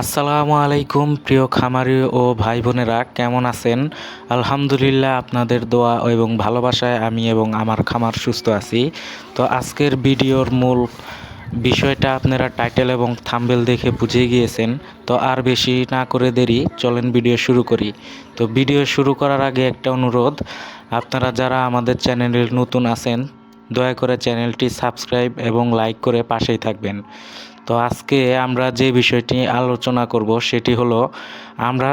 আসসালামু আলাইকুম, প্রিয় খামারি ও ভাই বোনেরা কেমন আছেন? আলহামদুলিল্লাহ, আপনাদের দোয়া এবং ভালোবাসায় আমি এবং আমার খামার সুস্থ আছি। তো আজকের ভিডিওর মূল বিষয়টা আপনারা টাইটেল এবং থাম্বেল দেখে বুঝে গিয়েছেন। তো আর বেশি না করে দেরি, চলেন ভিডিও শুরু করি। তো ভিডিও শুরু করার আগে একটা অনুরোধ, আপনারা যারা আমাদের চ্যানেলের নতুন আছেন, দয়া করে চ্যানেলটি সাবস্ক্রাইব এবং লাইক করে পাশেই থাকবেন। তো আজকে আমরা যে বিষয়টি আলোচনা করব সেটি হলো, আমরা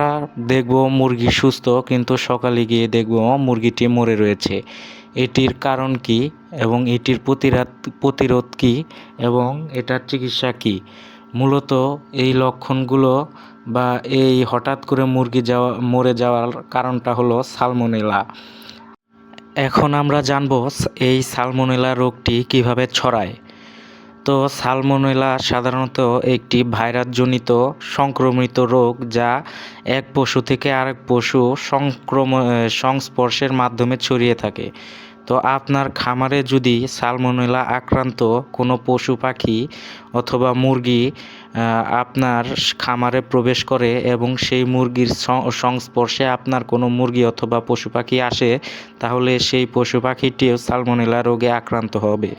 দেখব মুরগি সুস্থ কিন্তু সকালে গিয়ে দেখব মুরগিটি মরে রয়েছে। এটির কারণ কি এবং এটির প্রতিরাত প্রতিরোধ কি এবং এটার চিকিৎসা কি? মূলত এই লক্ষণগুলো বা এই হঠাৎ করে মুরগি যাওয়া, মরে যাওয়ার কারণটা হলো সালমোনেলা। এখন আমরা জানব এই সালমোনেলা রোগটি কীভাবে ছড়ায়। তো সালমোনেলা সাধারণত একটি ভাইরাসজনিত সংক্রমিত রোগ যা এক পশু থেকে আরেক পশু সংক্রম সংস্পর্শের মাধ্যমে ছড়িয়ে থাকে। তো আপনার খামারে যদি সালমোনেলা আক্রান্ত কোনো পশু পাখি অথবা মুরগি আপনার খামারে প্রবেশ করে এবং সেই মুরগির সংস্পর্শে আপনার কোনো মুরগি অথবা পশু পাখি আসে, তাহলে সেই পশু পাখিটিও সালমোনেলা রোগে আক্রান্ত হবে।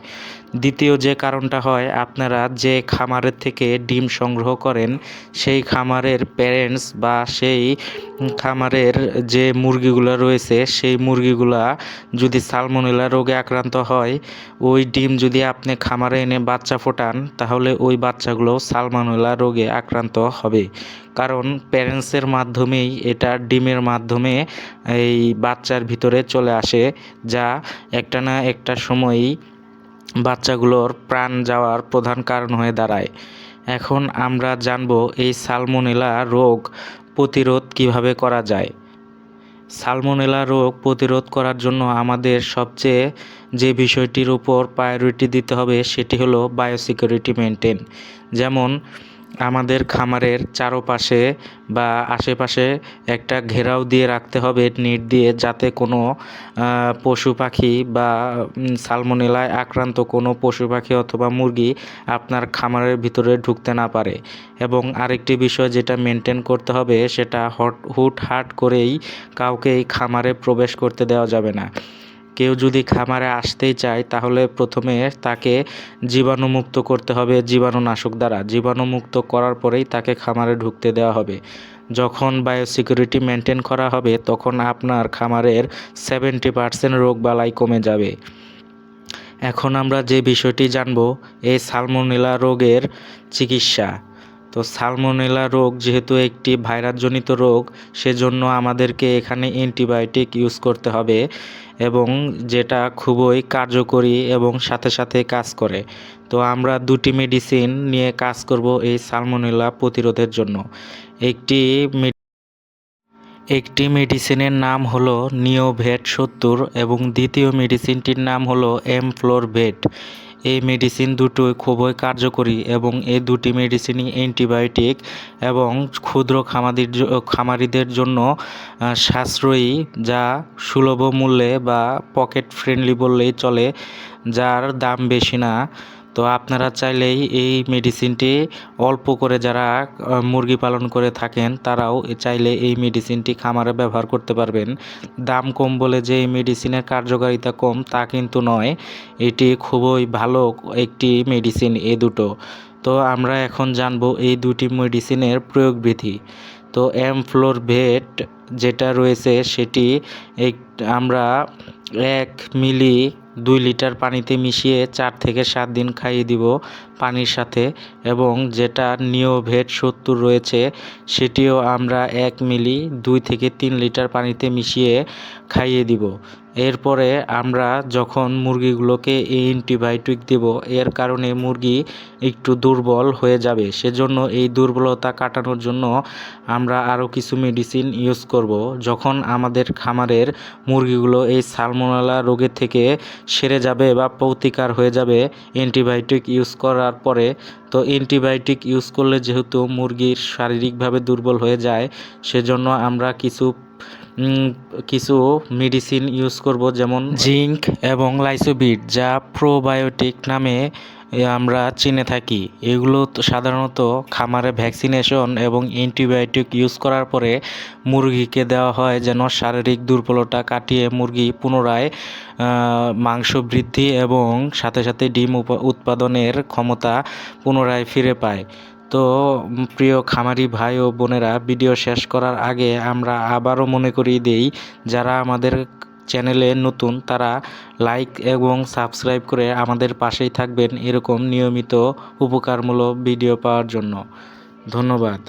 দ্বিতীয় যে কারণটা হয়, আপনারা যে খামারের থেকে ডিম সংগ্রহ করেন, সেই খামারের প্যারেন্টস বা সেই খামারের যে মুরগিগুলো রয়েছে, সেই মুরগিগুলা যদি সালমোনেলা রোগে আক্রান্ত হয়, ওই ডিম যদি আপনি খামারে এনে বাচ্চা ফোটান, তাহলে ওই বাচ্চাগুলো সালমোনেলা রোগে আক্রান্ত হবে। কারণ প্যারেন্টসের মাধ্যমেই এটা ডিমের মাধ্যমে এই বাচ্চার ভিতরে চলে আসে, যা একটা না একটা সময়ই বাচ্চাগুলোর প্রাণ যাওয়ার প্রধান কারণ হয়ে দাঁড়ায়। এখন আমরা জানব এই সালমোনেলা রোগ প্রতিরোধ কীভাবে করা যায়। সালমোনেলা রোগ প্রতিরোধ করার জন্য আমাদের সবচেয়ে যে বিষয়টির উপর প্রায়োরিটি দিতে হবে সেটি হলো বায়োসিকিউরিটি মেনটেন যেমন আমাদের খামারের চারপাশে বা আশেপাশে একটা ঘেরাও দিয়ে রাখতে হবে নেট দিয়ে যাতে কোনো পশু পাখি বা সালমোনেলায় আক্রান্ত কোনো পশু পাখি অথবা মুরগি আপনার খামারের ভিতরে ঢুকতে না পারে। এবং আরেকটি বিষয় যেটা মেনটেন করতে হবে সেটা হট হুট হাট করেই কাউকে এই খামারে প্রবেশ করতে দেওয়া যাবে না। কেউ যদি খামারে আসতেই চায়, তাহলে প্রথমে তাকে জীবাণুমুক্ত করতে হবে জীবাণুনাশক দ্বারা। জীবাণুমুক্ত করার পরেই তাকে খামারে ঢুকতে দেওয়া হবে। যখন বায়োসিকিউরিটি মেনটেন করা হবে, তখন আপনার খামারের সেভেন্টি পার্সেন্ট রোগবালাই কমে যাবে। এখন আমরা যে বিষয়টি জানব, এই সালমোনেলা রোগের চিকিৎসা। তো সালমোনেলা রোগ যেহেতু একটি ভাইরাসজনিত রোগ, সেজন্য আমাদেরকে এখানে অ্যান্টিবায়োটিক ইউজ করতে হবে এবং যেটা খুবই কার্যকরী এবং সাথে সাথে কাজ করে। তো আমরা দুটি মেডিসিন নিয়ে কাজ করব এই সালমোনেলা প্রতিরোধের জন্য। একটি একটি মেডিসিনের নাম হলো নিওভেট সত্তর এবং দ্বিতীয় মেডিসিনটির নাম হলো এমফ্লোরভেট। এই মেডিসিন দুটোই খুবই কার্যকরী এবং এই দুটি মেডিসিনই অ্যান্টিবায়োটিক এবং ক্ষুদ্র খামারির খামারিদের জন্য সাশ্রয়ী যা সুলভ মূল্যে বা পকেট ফ্রেন্ডলি বললেই চলে, যার দাম বেশি না। তো আপনারা চাইলেই এই মেডিসিনটি অল্প করে যারা মুরগি পালন করে থাকেন, তারাও চাইলে এই মেডিসিনটি খামারে ব্যবহার করতে পারবেন। দাম কম বলে যে এই মেডিসিনের কার্যকারিতা কম, তা কিন্তু নয়। এটি খুবই ভালো একটি মেডিসিন এ দুটো। তো আমরা এখন জানব এই দুটি মেডিসিনের প্রয়োগবিধি তো ভেট যেটা রয়েছে, সেটি এক, আমরা এক মিলি দুই লিটার পানিতে মিশিয়ে চার থেকে সাত দিন খাইয়ে দিব পানির সাথে এবং যেটা নিওভেট সত্তর রয়েছে, সেটিও আমরা এক মিলি দুই থেকে তিন লিটার পানিতে মিশিয়ে খাইয়ে দিব। এরপরে আমরা যখন মুরগিগুলোকে এই অ্যান্টিবায়োটিক দেব, এর কারণে মুরগি একটু দুর্বল হয়ে যাবে। সেজন্য এই দুর্বলতা কাটানোর জন্য আমরা আরও কিছু মেডিসিন ইউজ করব। যখন আমাদের খামারের মুরগিগুলো এই সালমোনালা রোগের থেকে সেরে যাবে বা প্রতিকার হয়ে যাবে অ্যান্টিবায়োটিক ইউজ করার পরে, তো অ্যান্টিবায়োটিক ইউজ করলে যেহেতু মুরগির শারীরিকভাবে দুর্বল হয়ে যায়, সেজন্য আমরা কিছু কিছু মেডিসিন ইউজ করব, যেমন জিঙ্ক এবং লাইসোবিট যা প্রোবায়োটিক নামে আমরা চিনে থাকি। এগুলো সাধারণত খামারে ভ্যাকসিনেশন এবং অ্যান্টিবায়োটিক ইউজ করার পরে মুরগিকে দেওয়া হয় যেন শারীরিক দুর্বলতা কাটিয়ে মুরগি পুনরায় মাংস বৃদ্ধি এবং সাথে সাথে ডিম উৎপাদনের ক্ষমতা পুনরায় ফিরে পায়। তো প্রিয় খামারি ভাই ও বোনেরা, ভিডিও শেষ করার আগে আমরা আবারও মনে করিয়ে দেই, যারা আমাদের চ্যানেলে নতুন, তারা লাইক এবং সাবস্ক্রাইব করে আমাদের পাশেই থাকবেন এরকম নিয়মিত উপকারমূলক ভিডিও পাওয়ার জন্য। ধন্যবাদ।